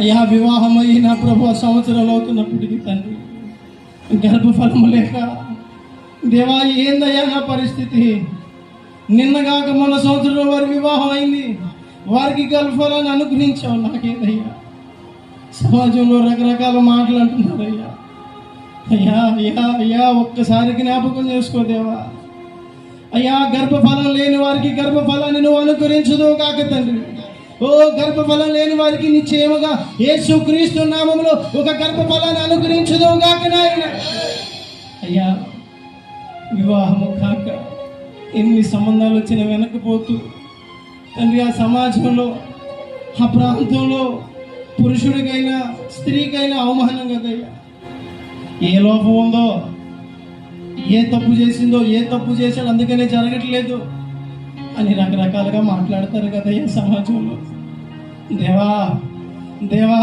అయ్యా వివాహమైన ప్రభు సంవత్సరాలు అవుతున్నప్పటికీ తండ్రి గర్భఫలము లేక దేవా ఏందయ్యా నా పరిస్థితి? నిన్నగాక మన సంవత్సరంలో వారి వివాహం అయింది. వారికి గర్భఫలాన్ని అనుగ్రహించావు నాకేదయ్యా? సమాజంలో రకరకాల మాటలు అంటున్నారయ్యా. అయ్యా అయ్యా అయ్యా అయ్యా ఒక్కసారి జ్ఞాపకం చేసుకోదేవా అయ్యా గర్భఫలం లేని వారికి గర్భఫలాన్ని నువ్వు అనుకరించదు కాక తండ్రి. ఓ గర్భఫలం లేని వారికి నిశ్చయముగా యేసు క్రీస్తు నామములో ఒక గర్భఫలాన్ని అనుగ్రహించదు కాక నాయన. అయ్యా వివాహము కాక ఎన్ని సంబంధాలు వచ్చిన వెనకపోతూ తండ్రి ఆ సమాజంలో ఆ ప్రాంతంలో పురుషుడికైనా స్త్రీకైనా అవమానం కదయ్యా. ఏ లోపం ఉందో ఏ తప్పు చేసిందో ఏ తప్పు చేశాడో అందుకనే జరగట్లేదు. అని రకరకాలుగా మాట్లాడతారు కదా ఈ సమాజంలో. దేవా దేవా